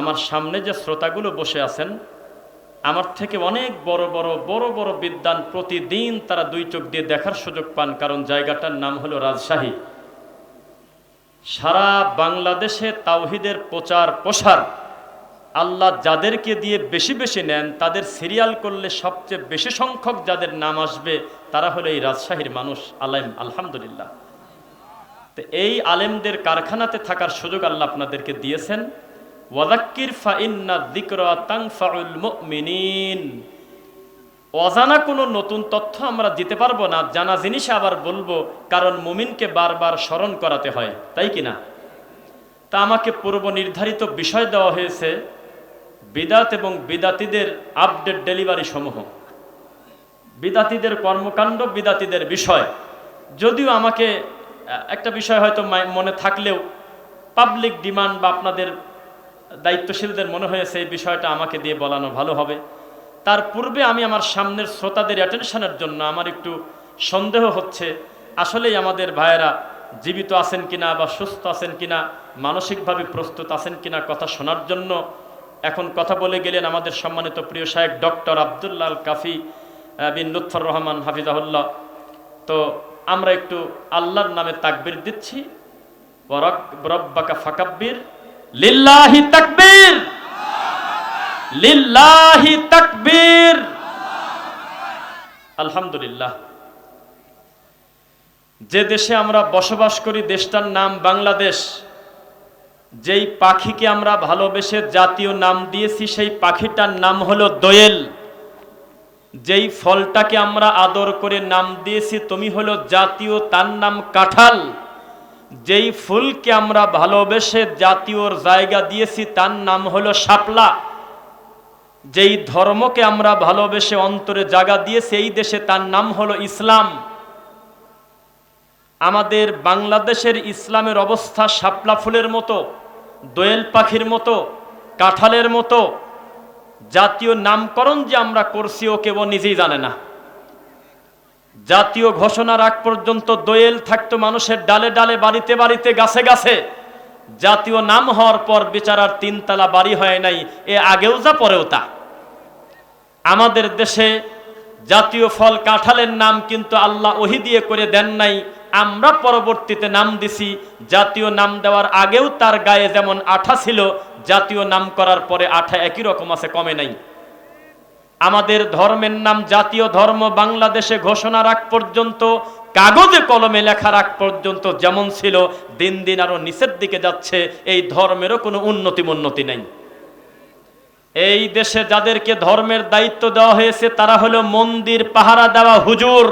আমার সামনে যে শ্রোতাগুলো বসে আছেন, আমার থেকে অনেক বড় বড় বড় বড় বিদ্যান প্রতিদিন তারা দুই চোখ দিয়ে দেখার সুযোগ পান, কারণ জায়গাটার নাম হলো রাজশাহী। সারা বাংলাদেশে তাওহিদের প্রচার প্রসার আল্লাহ যাদেরকে দিয়ে বেশি বেশি নেন, তাদের সিরিয়াল করলে সবচেয়ে বেশি সংখ্যক যাদের নাম আসবে, তারা হলো এই রাজশাহীর মানুষ, আলেম, আলহামদুলিল্লাহ। তো এই আলেমদের কারখানাতে থাকার সুযোগ আল্লাহ আপনাদেরকে দিয়েছেন। ওয়াদাক্কির ফাইন্না দিকরা তাংফাউল মুমিনিন। অজানা কোনো নতুন তথ্য আমরা দিতে পারব না, জানা জিনিস আবার বলব, কারণ মুমিনকে বারবার স্মরণ করাতে হয়, তাই কি না? তা আমাকে পূর্ব নির্ধারিত বিষয় দেওয়া হয়েছে, বিদাত এবং বিদাতিদের আপডেট ডেলিভারি সমূহ। বিদাতিদের কর্মকাণ্ড, বিদাতিদের বিষয়। যদিও আমাকে একটা বিষয় হয়তো মনে থাকলেও, পাবলিক ডিমান্ড বা আপনাদের দায়িত্বশীলদের মনে হয়েছে, এই বিষয়টা আমাকে দিয়ে বলানো ভালো হবে। তার পূর্বে আমি আমার সামনের শ্রোতাদের অ্যাটেনশনের জন্য আমার একটু সন্দেহ হচ্ছে, আসলেই আমাদের ভাইয়েরা জীবিত আছেন কিনা বা সুস্থ আছেন কিনা, মানসিকভাবে প্রস্তুত আছেন কিনা কথা শোনার জন্য এখন কথা বলে গেলেন আমাদের সম্মানিত প্রিয় সাহেব ডক্টর আবদুল্লাল কাফি বিন লুৎফর রহমান হাফিজাহুল্লাহ। তো আমরা একটু আল্লাহর নামে তাকবির দিচ্ছি। রব্বাকা ফাকাব্বির। লিল্লাহি তাকবীর। লিল্লাহি তাকবীর। আলহামদুলিল্লাহ। যে দেশে আমরা বসবাস করি, দেশটার নাম বাংলাদেশ। যেই পাখিকে আমরা ভালোবেসে জাতীয় নাম দিয়েছি, সেই পাখিটার নাম হলো দোয়েল। যেই ফলটাকে আমরা আদর করে নাম দিয়েছি, তুমি হলো জাতীয়, তার নাম কাঁঠাল। যেই ফুলকে আমরা ভালোবেসে জাতীয়র জায়গা দিয়েছি, তার নাম হলো শাপলা। যেই ধর্মকে আমরা ভালোবেসে অন্তরে জায়গা দিয়েছি, এই দেশে তার নাম হলো ইসলাম। আমাদের বাংলাদেশের ইসলামের অবস্থা শাপলা ফুলের মতো, দোয়েল পাখির মতো, কাঁঠালের মতো। জাতীয় নামকরণ যে আমরা করছি, ও কেবল নিজেই জানে না। জাতীয় ঘোষণার আগ পর্যন্ত দোয়েল থাকতো মানুষের ডালে ডালে, বাড়িতে বাড়িতে, গাছে গাছে। জাতীয় নাম হওয়ার পর বেচারার তিনতলা বাড়ি হয় নাই, এ আগেও যা পরেও তা। আমাদের দেশে জাতীয় ফল কাঁঠালের নাম কিন্তু আল্লাহ ওহি দিয়ে করে দেন নাই। আমরা পরবর্তীতে নাম দিছি, জাতীয় নাম দেওয়ার আগেও তার গায়ে যেমন আঠা ছিল, জাতীয় নাম করার পরে আঠা একই রকম আছে, কমে নাই। আমাদের ধর্মের নাম জাতীয় ধর্ম বাংলাদেশে ঘোষণা রাখ পর্যন্ত, কাগজে কলমে লেখা রাখ পর্যন্ত যেমন ছিল, দিন দিন আরও নিচের দিকে যাচ্ছে, এই ধর্মেরও কোনো উন্নতি উন্নতি নেই। এই দেশে যাদেরকে ধর্মের দায়িত্ব দেওয়া হয়েছে, তারা হলো মন্দির পাহারা দেওয়া হুজুর।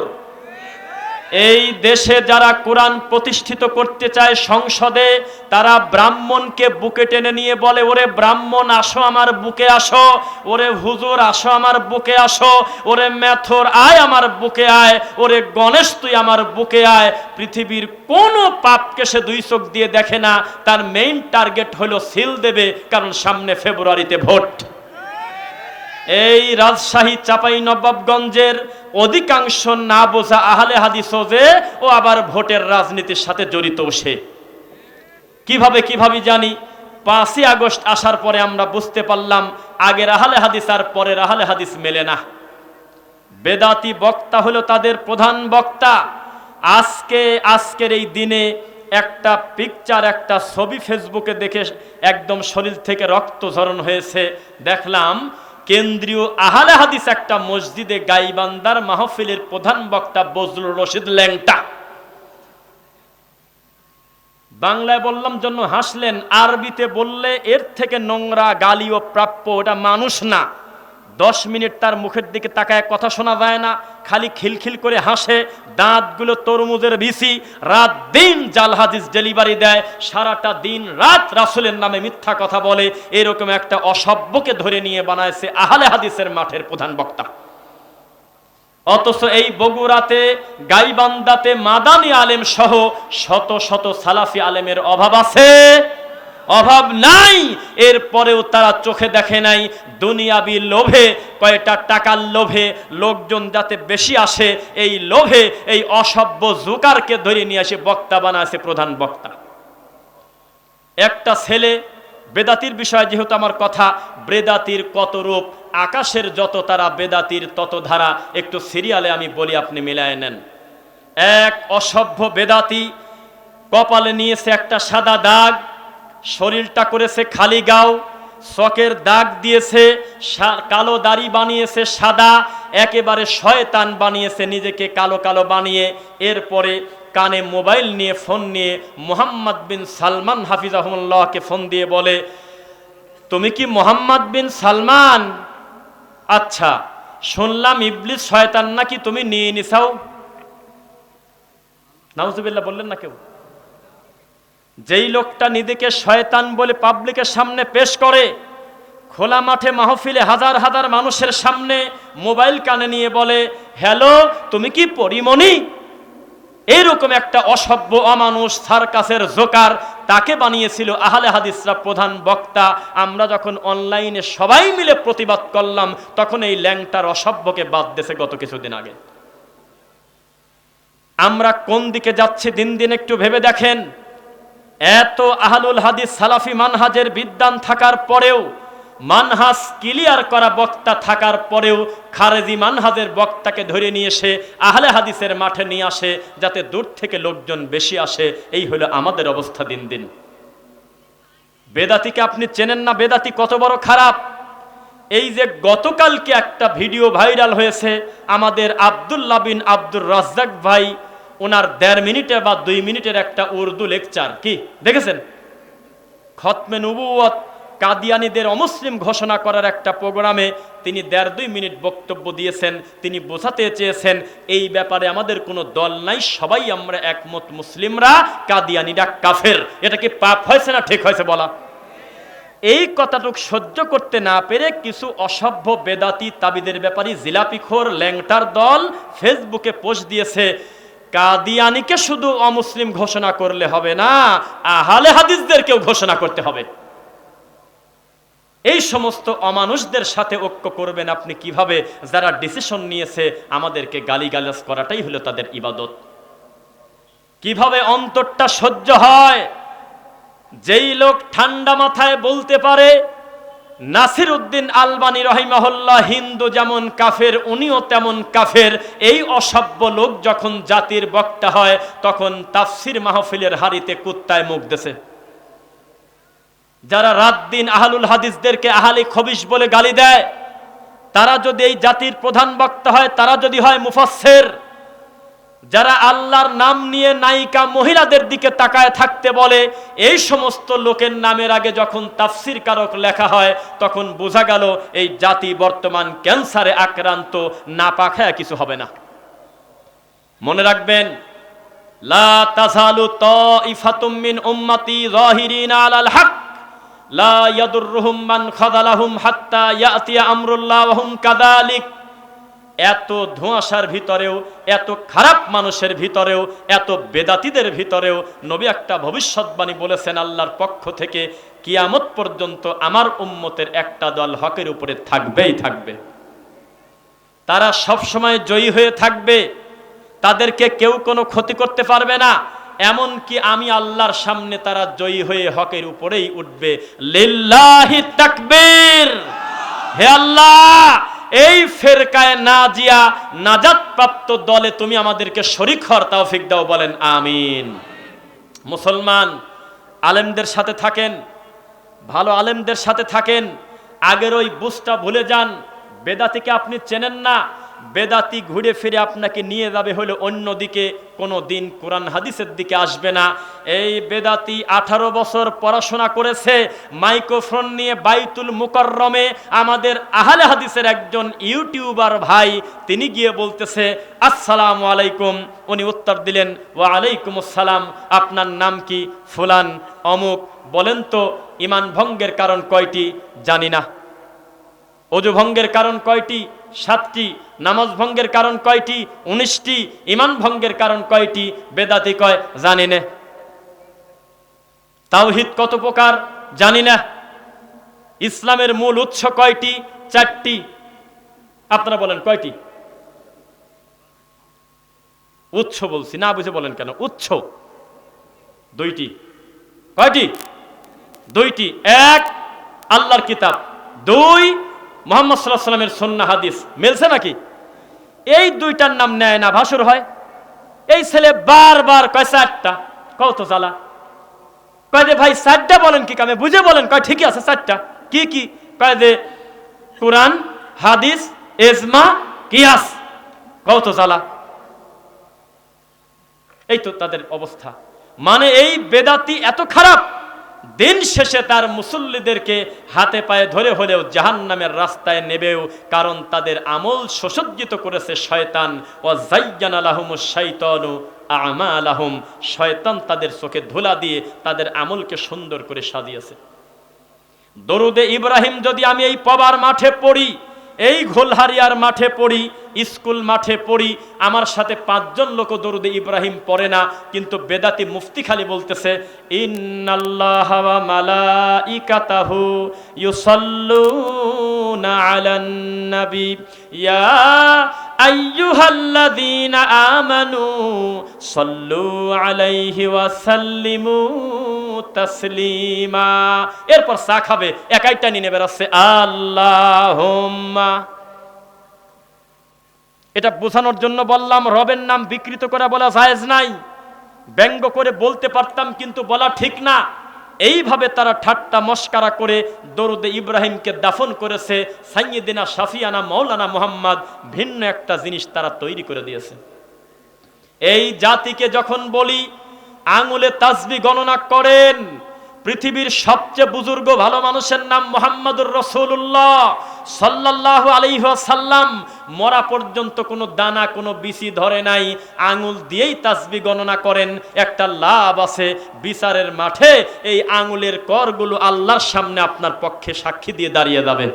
এই দেশে যারা কোরআন প্রতিষ্ঠিত করতে চায় সংসদে, তারা ব্রাহ্মণকে বুকে টেনে নিয়ে বলে, ওরে ব্রাহ্মণ, আসো আমার বুকে আসো। ওরে হুজুর, আসো আমার বুকে আসো। ওরে মেথর, আয় আমার বুকে আয়। ওরে গণেশ, তুই আমার বুকে আয়। পৃথিবীর কোনো পাপকে সে দুই চোখ দিয়ে দেখে না। তার মেইন টার্গেট হলো সিল দেবে, কারণ সামনে ফেব্রুয়ারিতে ভোট। এই রাজশাহী চাপাই নবাবগঞ্জের অধিকাংশ না বোঝা আহলে হাদিস যে, ও আবার ভোটের রাজনীতির সাথে জড়িত সে। কীভাবে কীভাবে জানি? পাঁচই আগস্ট আসার পরে আমরা বুঝতে পারলাম, আগের আহলে হাদিস আর পরের আহলে হাদিস মেলে না। বেদাতি বক্তা হলো তাদের প্রধান বক্তা। আজকে, আজকের এই দিনে একটা পিকচার একটা ছবি ফেসবুকে দেখে একদম শরীর থেকে রক্ত ঝরণ হয়েছে। দেখলাম কেন্দ্রীয় আহালে হাদিস একটা মসজিদে গাইবান্দার মাহফিলের প্রধান বক্তা বজলুর রশিদ ল্যাংটা। বাংলায় বললাম জন্য হাসলেন, আরবিতে বললে এর থেকে নোংরা, গালিও প্রাপ্য, ওটা মানুষ না। দশ মিনিট তার মুখের দিকে তাকায়, কথা শোনা যায় না, খালি খিলখিল করে হাসে, দাঁতগুলো তরমুজের বিসি রাত দিন জাল হাদিস ডেলিভারি দেয়, সারাটা দিন রাত রাসুলের নামে মিথ্যা কথা বলে, এরকম একটা অসভ্যকে ধরে নিয়ে বানায়ছে আহলে হাদিসের মাঠের প্রধান বক্তা। অথচ এই বগুড়াতে গাইবান্দাতে মাদানি আলেম সহ শত শত সালাফি আলেমের অভাব আছে। অভাব নাই। এরপরেও তারা চোখে দেখে নাই। দুনিয়াবি লোভে, কয়টা টাকার লোভে, লোকজন যাতে বেশি আসে, এই লোভে, এই অসভ্য জুকারকে ধরে নিয়ে আসে, বক্তা বানাছে প্রধান বক্তা। একটা ছেলে, বেদাতির বিষয়ে যেহেতু আমার কথা, বেদাতির কত রূপ, আকাশের যত তারা বেদাতির তত ধারা, একটু সিরিয়ালে আমি বলি, আপনি মিলায় নেন। এক অসভ্য বেদাতি, কপালে নিয়েছে একটা সাদা দাগ শরীরটা করেছে খালি গাও চকের দাগ দিয়েছে কালো দাড়ি বানিয়েছে সাদা, একেবারে শয়তান বানিয়েছে নিজেকে কালো কালো বানিয়ে। এরপরে কানে মোবাইল নিয়ে, ফোন নিয়ে মোহাম্মদ বিন সালমান হাফিজাহুল্লাহকে ফোন দিয়ে বলে, তুমি কি মোহাম্মদ বিন সালমান? আচ্ছা শুনলাম ইবলিস শয়তান নাকি তুমি নিয়ে নিছাও। নাউজুবিল্লাহ, বললেন না কেউ? যেই লোকটা নিজেকে শয়তান বলে পাবলিকের সামনে পেশ করে, খোলা মাঠে মাহফিলে হাজার হাজার মানুষের সামনে মোবাইল কানে নিয়ে বলে, হ্যালো, তুমি কি পরিমণি? এইরকম একটা অসভ্য, অমানুষ, সার্কাসের জোকার তাকে বানিয়েছিল আহলে হাদিসরা প্রধান বক্তা। আমরা যখন অনলাইনে সবাই মিলে প্রতিবাদ করলাম, তখন এই ল্যাংটার অসভ্যকে বাদ দেশে গত কিছুদিন আগে। আমরা কোন দিকে যাচ্ছি দিন দিন একটু ভেবে দেখেন এত আহলুল হাদিস সালাফি মানহাজের বিদ্যান থাকার পরেও, মানহাজ ক্লিয়ার করা বক্তা থাকার পরেও, খারেজি মানহাজের বক্তাকে ধরে নিয়ে এসে আহলে হাদিসের মাঠে নিয়ে আসে, যাতে দূর থেকে লোকজন বেশি আসে, এই হলো আমাদের অবস্থা দিন দিন। বেদাতিকে আপনি চেনেন না? বেদাতি কত বড় খারাপ। এই যে গতকালকে একটা ভিডিও ভাইরাল হয়েছে, আমাদের আব্দুল্লাহ বিন আব্দুর রাজ্জাক ভাই ওনার দেড় মিনিটে বা দুই মিনিটের একটা উর্দু লেকচার। কি? দেখেছেন? খতমে নবুয়ত কাদিয়ানিদের অমুসলিম ঘোষণা করার একটা প্রোগ্রামে তিনি দেড় দুই মিনিট বক্তব্য দিয়েছেন, তিনি বোঝাতে চেয়েছেন, এই ব্যাপারে আমাদের কোনো দল নাই, সবাই আমরা একমত মুসলিমরা, কাদিয়ানিরা কাফের। এটা কি পাপ হয়েছে না ঠিক হয়েছে বলা? এই কথাটুক সহ্য করতে না পেরে কিছু অসভ্য বেদাতি তাবিদের ব্যাপারে জিলাপিখোর ল্যাংটার দল ফেসবুকে পোস্ট দিয়েছে কাদিয়ানিকে শুধু অমুসলিম ঘোষণা করলে হবে না, আহলে হাদিসদেরকেও ঘোষণা করতে হবে। এই সমস্ত অমানুষদের সাথে ঐক্য করবেন আপনি কীভাবে? যারা ডিসিশন নিয়েছে, আমাদেরকে গালিগালাজ করাটাই হলো তাদের ইবাদত। কীভাবে অন্তরটা সহ্য হয়? যেই লোক ঠান্ডা মাথায় বলতে পারে নাসির উদ্দিন আলবানী রহিমাহুল্লাহ হিন্দু যেমন কাফের, উনিও তেমন কাফের। এই অসভ্য লোক যখন জাতির বক্তা হয়, তখন তাফসির মাহফিলের হারিতে কুত্তায় মুখ দেছে। যারা রাত দিন আহলুল হাদিসদেরকে আহালি খবিস বলে গালি দেয়, তারা যদি এই জাতির প্রধান বক্তা হয়, তারা যদি হয় মুফাসসির। যারা আল্লাহর নাম নিয়ে নায়িকা মহিলাদের দিকে তাকায় থাকতে বলে, এই সমস্ত লোকের নামের আগে যখন তাফসির কারক লেখা হয়, তখন বোঝা গেল এই জাতি বর্তমান ক্যান্সারে আক্রান্ত না পাখায় কিছু হবে না। মনে রাখবেন, লা তাজালু লা হাত্তা এত ধোঁয়াশার ভিতরেও, এত খারাপ মানুষের ভিতরেও, এত বেদাতিদের ভিতরেও নবী একটা ভবিষ্যৎবাণী বলেছেন আল্লাহর পক্ষ থেকে, কিয়ামত পর্যন্ত আমার উম্মতের একটা দল হকের উপরে থাকবেই থাকবে। তারা সব সময় জয়ী হয়ে থাকবে, তাদেরকে কেউ কোনো ক্ষতি করতে পারবে না এমন কি আমি আল্লাহর সামনে তারা জয়ী হয়ে হকের উপরেই উঠবে। লিল্লাহি তাকবীর! হে আল্লাহ! এই ফেরকায় না জিয়া নাজাত প্রাপ্ত দলে তুমি আমাদেরকে শরিক হর তাওফিক দাও, বলেন আমিন। মুসলমান, আলেমদের সাথে থাকেন, ভালো আলেমদের সাথে থাকেন, আগের ওই বুঝটা ভুলে যান, বেদাতিকে আপনি চেনেন না বেদাতি ঘুরে ফিরে আপনাকে নিয়ে যাবে হলে অন্যদিকে, কোনো দিন কোরআন হাদিসের দিকে আসবে না। এই বেদাতি আঠারো বছর পড়াশোনা করেছে, মাইক্রোফোন নিয়ে বাইতুল মুকররমে আমাদের আহলে হাদিসের একজন ইউটিউবার ভাই, তিনি গিয়ে বলতেছে, আসসালাম আলাইকুম। উনি উত্তর দিলেন, ওয়া আলাইকুম আসসালাম, আপনার নাম কি? ফুলান, অমুক। বলেন তো, ইমান ভঙ্গের কারণ কয়টি? জানি না। অজু ভঙ্গের কারণ কয়টি? সাতটি। নামাজ ভঙ্গের কারণ কয়টি? উনিশটি। ইমান ভঙ্গের কারণ কয়টি? বেদাতি কয়, জানি না। তাওহিদ কত প্রকার? জানি না। ইসলামের মূল উৎস কয়টি? চারটি। আপনারা বলেন, কয়টি? উৎস বলছি, না বুঝে বলেন কেন? উৎস। দুইটি। কয়টি? দুইটি। এক, আল্লাহর কিতাব। দুই মোহাম্মদ সাল্লাহ সাল্লামের সন্না হাদিস। মিলছে নাকি? এই দুইটার নাম নেয় না, ভাসুর হয়। এই ছেলে বারবার কয়, চারটা। কত জ্বালা। কয় যে, ভাই, চারটা বলেন কি কামে? বুঝে বলেন, কয়, ঠিকই আছে, চারটা। কি কি? কয় যে, কোরআন, হাদিস এজমা কিয়াস। কত জ্বালা। এই তো তাদের অবস্থা। মানে এই বেদাতি এত খারাপ দিন শেষে তার মুসল্লিদেরকে হাতে পায়ে ধরে হলেও জাহান নামের রাস্তায় নেবেও, কারণ তাদের আমল সুসজ্জিত করেছে শয়তান। ও জাইয়ান আলাহম শৈতনু আমা আলাহম শয়তান তাদের চোখে ধুলা দিয়ে তাদের আমলকে সুন্দর করে সাজিয়েছে। দরুদে ইব্রাহিম, যদি আমি এই পবার মাঠে পড়ি, এই ঘোলহারিয়ার মাঠে পড়ি স্কুল মাঠে পড়ি, আমার সাথে পাঁচজন লোক দরুদে ইব্রাহিম পড়ে না, কিন্তু বেদাতি মুফতি খালি বলতেছে, ইন্নাল্লাহ আমানু আলাইহি তাসলিমা। এরপর চা খাবে একাইটা নিয়ে বেড়াচ্ছে আল্লাহুম্মা এটা বোঝানোর জন্য বললাম, রবের নাম বিকৃত করে বলা জায়েজ নাই। ব্যঙ্গ করে বলতে পারতাম, কিন্তু বলা ঠিক না। এইভাবে তারা ঠাট্টা মস্কারা করে দরুদে ইব্রাহিমকে দাফন করেছে, সাইয়েদিনা শাফিয়ানা মৌলানা মোহাম্মদ, ভিন্ন একটা জিনিস তারা তৈরি করে দিয়েছে। এই জাতিকে যখন বলি, আঙুলে তাজবি গণনা করেন পৃথিবীর সবচেয়ে বুজুর্গ ভালো মানুষের নাম মোহাম্মদুর রসুল্লাহ সাল্লাহ আলাইসাল্লাম মরা পর্যন্ত কোনো দানা, কোনো বিসি ধরে নাই। আঙুল দিয়েই তাসবি গণনা করেন। একটা লাভ আছে বিচারের মাঠে। এই আঙুলের করগুলো আল্লাহর সামনে আপনার পক্ষে সাক্ষী দিয়ে দাঁড়িয়ে যাবে।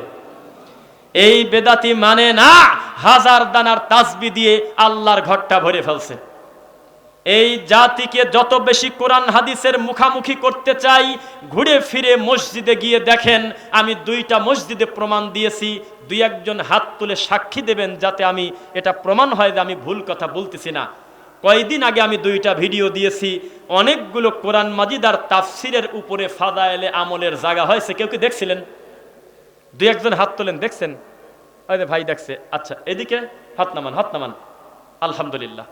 এই বেদাতি মানে না, হাজার দানার তাসবি দিয়ে আল্লাহর ঘরটা ভরে ফেলছে। এই জাতিকে যত বেশি কোরআন হাদিসের মুখামুখি করতে চাই, ঘুরে ফিরে মসজিদে গিয়ে দেখেন, আমি দুইটা মসজিদে প্রমাণ দিয়েছি, দুই একজন হাত তুলে সাক্ষী দেবেন যাতে আমি এটা প্রমাণ হয় যে আমি ভুল কথা বলতেছি না। কয়দিন আগে আমি দুইটা ভিডিও দিয়েছি, অনেকগুলো কোরআন মাজিদ আর তাফসিরের উপরে ফাদা এলে আমলের জায়গা হয়েছে। কেউ কি দেখছিলেন? দুই একজন হাত তোলেন, দেখছেন? ভাই দেখছে। আচ্ছা এদিকে হাত নামান হাত নামান। আলহামদুলিল্লাহ।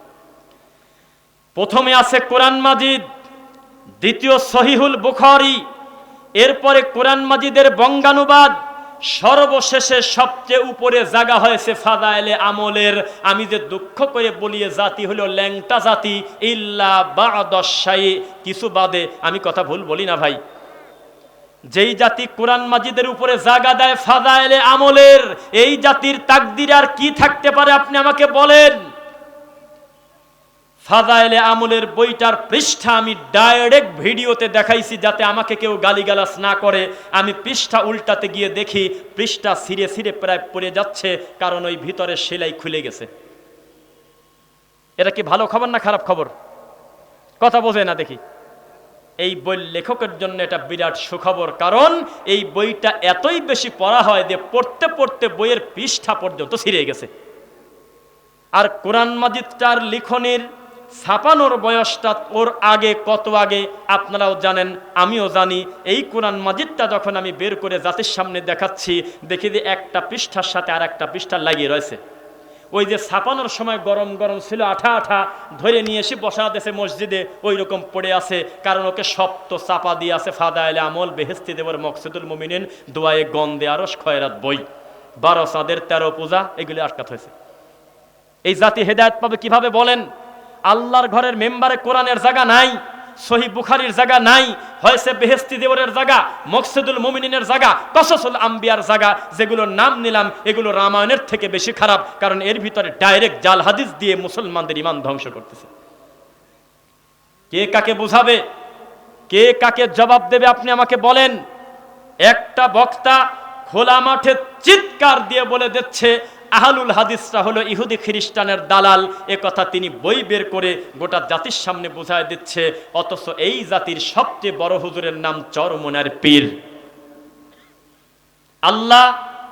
প্রথমে আছে কোরআন মাজিদ, দ্বিতীয় সহিহুল বুখারি, এরপরে কোরআন মাজিদের বঙ্গানুবাদ, সর্বশেষে সবচেয়ে উপরে জাগা হয়েছে ফাদাইলে আমলের। আমি যে দুঃখ করে বলিয়ে জাতি হলো ল্যাংটা জাতি, ইল্লা বাদশাই কিছু বাদে আমি কথা ভুল বলি না ভাই। যেই জাতি কোরআন মাজিদের উপরে জাগা দেয় ফাদাইলে আমলের, এই জাতির তাকদির আর কি থাকতে পারে আপনি আমাকে বলেন? ফাদাইলে আমলের বইটার পৃষ্ঠা আমি ডাইরেক্ট ভিডিওতে দেখাইছি যাতে আমাকে কেউ গালিগালাস না করে। আমি পৃষ্ঠা উল্টাতে গিয়ে দেখি, পৃষ্ঠা সিরে সিরে প্রায় পড়ে যাচ্ছে, কারণ ওই ভিতরে সেলাই খুলে গেছে। এটা কি ভালো খবর না খারাপ খবর? কথা বোঝে না দেখি। এই বই লেখকের জন্য এটা বিরাট সুখবর, কারণ এই বইটা এতই বেশি পড়া হয় যে পড়তে পড়তে বইয়ের পৃষ্ঠা পর্যন্ত ছিঁড়ে গেছে। আর কোরআন মাজিদটার লিখনের ছাপানোর বয়সটা ওর আগে, কত আগে, আপনারাও জানেন, আমিও জানি। এই কোরআন মাজিদটা যখন আমি বের করে জাতির সামনে দেখাচ্ছি, দেখি যে একটা পৃষ্ঠার সাথে আর একটা পৃষ্ঠা লাগিয়ে রয়েছে। ওই যে ছাপানোর সময় গরম গরম ছিল, আঠা আঠা ধরে নিয়ে এসে বসা দেশে মসজিদে ওই রকম পড়ে আছে, কারণ ওকে সপ্ত চাপা দিয়ে আছে ফাদা এলে আমল বেহেস্তি দেবর মকসুদুল মুমিনিন, দোয়ায়ে গন্দে আরস খয়রাত বই। বারো চাঁদের তেরো পূজা, এগুলি আটকাত হয়েছে। এই জাতি হেদায়ত পাবে কীভাবে বলেন? আল্লাহর ঘরের মেম্বারে কোরআনের জায়গা নাই সহি বুখারির জায়গা নাই, হয়েছে বেহেস্তি দেবরের জায়গা, মকসুদুল মুমিনিনের জায়গা কসসুল আম্বিয়ার জায়গা, যেগুলোর নাম নিলাম, এগুলো রামায়ণের থেকে বেশি খারাপ, কারণ এর ভিতরে ডাইরেক্ট জাল হাদিস দিয়ে মুসলমানদের ইমান ধ্বংস করতেছে। কে কাকে বুঝাবে? কে কাকে জবাব দেবে আপনি আমাকে বলেন? একটা বক্তা খোলা মাঠে চিৎকার দিয়ে বলে দিচ্ছে আহলুল হাদিসরা হলো ইহুদি খ্রিস্টানের দালাল, এ কথা তিনি বই বের করে গোটা জাতির সামনে বোঝায় দিচ্ছে, অথচ এই জাতির সবচেয়ে বড় হুজুরের নাম চরমনের পীর। আল্লাহ,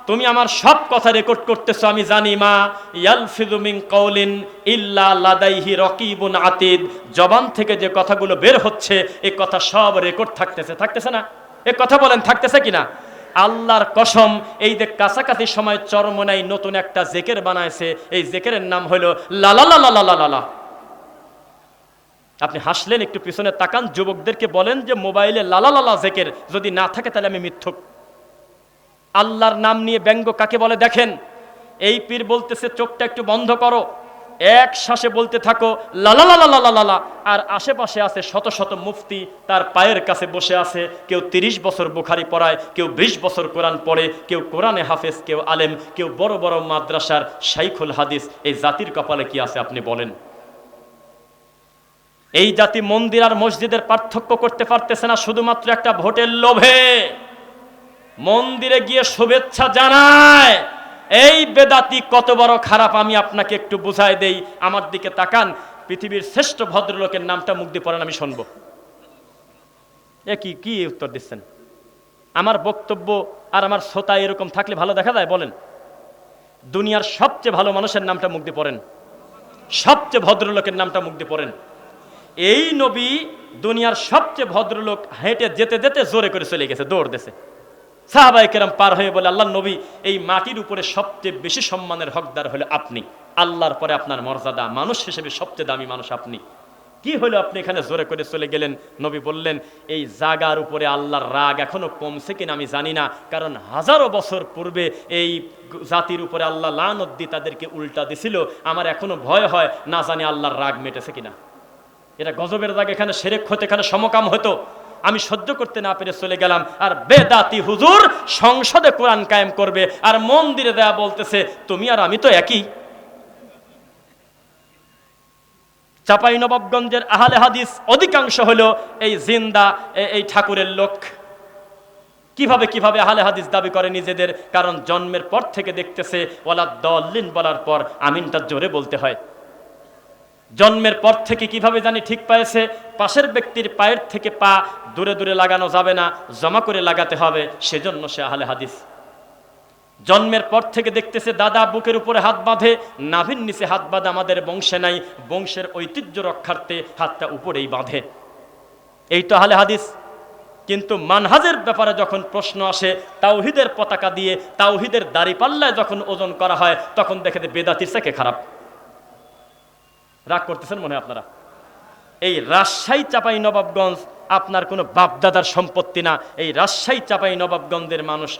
তুমি আমার সব কথা রেকর্ড করতেছো, আমি জানি মা ইয়ালফিদু মিন কওলিন ইল্লা লাদাইহি রকিবুন আতিদ। জবান থেকে যে কথাগুলো বের হচ্ছে এই কথা সব রেকর্ড থাকতেছে থাকতেছে না? এ কথা বলেন, থাকতেছে কিনা? আল্লাহর কসম, এই যে কাছাকাছি সময় চরমনাই নতুন একটা জেকের বানাইছে, এই জেকেরের নাম হলো লালা আপনি হাসলেন, একটু পিছনে তাকান, যুবকদেরকে বলেন যে মোবাইলে লালা জেকের, যদি না থাকে তাহলে আমি মিথ্যুক। আল্লাহর নাম নিয়ে ব্যঙ্গ কাকে বলে? দেখেন, এই পীর বলতেছে, চোখটা একটু বন্ধ করো। এক শ্বাসে বলতে থাকো লালা আর আশেপাশে আছে শত শত মুফতি, তার পায়ের কাছে বসে আছে। কেউ তিরিশ বছর বুখারি পড়ায়, কেউ বিশ বছর কোরআন পড়ে, কেউ কোরআনে হাফেজ, কেউ আলেম, কেউ বড় বড় মাদ্রাসার শাইখুল হাদিস। এই জাতির কপালে কি আছে আপনি বলেন? এই জাতি মন্দির আর মসজিদের পার্থক্য করতে পারতেছে না, শুধুমাত্র একটা ভোটের লোভে। মন্দিরে গিয়ে শুভেচ্ছা জানায়। এই বেদাতি কত বড় খারাপ, আমি আপনাকে একটু বুঝাই দেই, আমার দিকে তাকান, পৃথিবীর শ্রেষ্ঠ ভদ্রলোকের নামটা মুখ দিয়ে পড়েন, আমি শুনব। এ কি কি উত্তর দিচ্ছেন? আমার বক্তব্য আর আমার শ্রোতা এরকম থাকলে ভালো দেখা যায়, বলেন। দুনিয়ার সবচেয়ে ভালো মানুষের নামটা মুখ দিয়ে পড়েন। সবচেয়ে ভদ্রলোকের নামটা মুখ দিয়ে পড়েন। এই নবী দুনিয়ার সবচেয়ে ভদ্রলোক হেঁটে যেতে যেতে জোরে করে চলে গেছে, দৌড় দেশে সাহাবাই কেরাম পার হয়ে বলে আল্লাহ নবী, এই মাটির উপরে সবচেয়ে বেশি সম্মানের হকদার হলে আপনি। আল্লাহর পরে আপনার মর্যাদা, মানুষ হিসেবে সবচেয়ে দামি মানুষ আপনি। কি হলো আপনি এখানে জোরে করে চলে গেলেন? নবী বললেন, এই জাগার উপরে আল্লাহর রাগ এখনও কমছে কিনা আমি জানি না। কারণ হাজারো বছর পূর্বে এই জাতির উপরে আল্লাহ লানদ্দি তাদেরকে উল্টা দিছিল। আমার এখনও ভয় হয়, না জানি আল্লাহর রাগ মেটেছে কিনা। এটা গজবের দাগ এখানে সেরেক হতে, এখানে সমকাম হতো। আমি সহ্য করতে না পেরে চলে গেলাম। আর বেদাতি হুজুর সংসদে কোরআন কায়েম করবে আর মন্দিরে দেয়া বলতেছে, তুমি আর আমি তো একই। চাপাই নবাবগঞ্জের আহলে হাদিস অধিকাংশ হলো এই জিন্দা এই ঠাকুরের লোক। কীভাবে কীভাবে আহলে হাদিস দাবি করে নিজেদের? কারণ জন্মের পর থেকে দেখতেছে ওলা দলিন বলার পর আমিনটা জোরে বলতে হয়। জন্মের পর থেকে কীভাবে জানি ঠিক পায়েছে পাশের ব্যক্তির পায়ের থেকে পা দূরে দূরে লাগানো যাবে না, জমা করে লাগাতে হবে, সেজন্য সে আহলে হাদিস। জন্মের পর থেকে দেখতেছে দাদা বুকের উপরে হাত বাঁধে, নাভির নিচে হাত বাঁধে, আমাদের বংশে নাই, বংশের ঐতিহ্য রক্ষার্থে হাতটা উপরেই বাঁধে। এই তো আহলে হাদিস। কিন্তু মানহাজের ব্যাপারে যখন প্রশ্ন আসে, তাওহিদের পতাকা দিয়ে, তাওহিদের দাড়িপাল্লায় যখন ওজন করা হয়, তখন দেখে বেদাতির থেকে খারাপ। রাগ করতেছেন মনে আপনারা? এই রাজশাহী চাপাই নবাবগঞ্জ আপনার কোনো বাপদাদার সম্পত্তি না। এই রাজশাহী চাপাই নবাবগঞ্জের মানুষ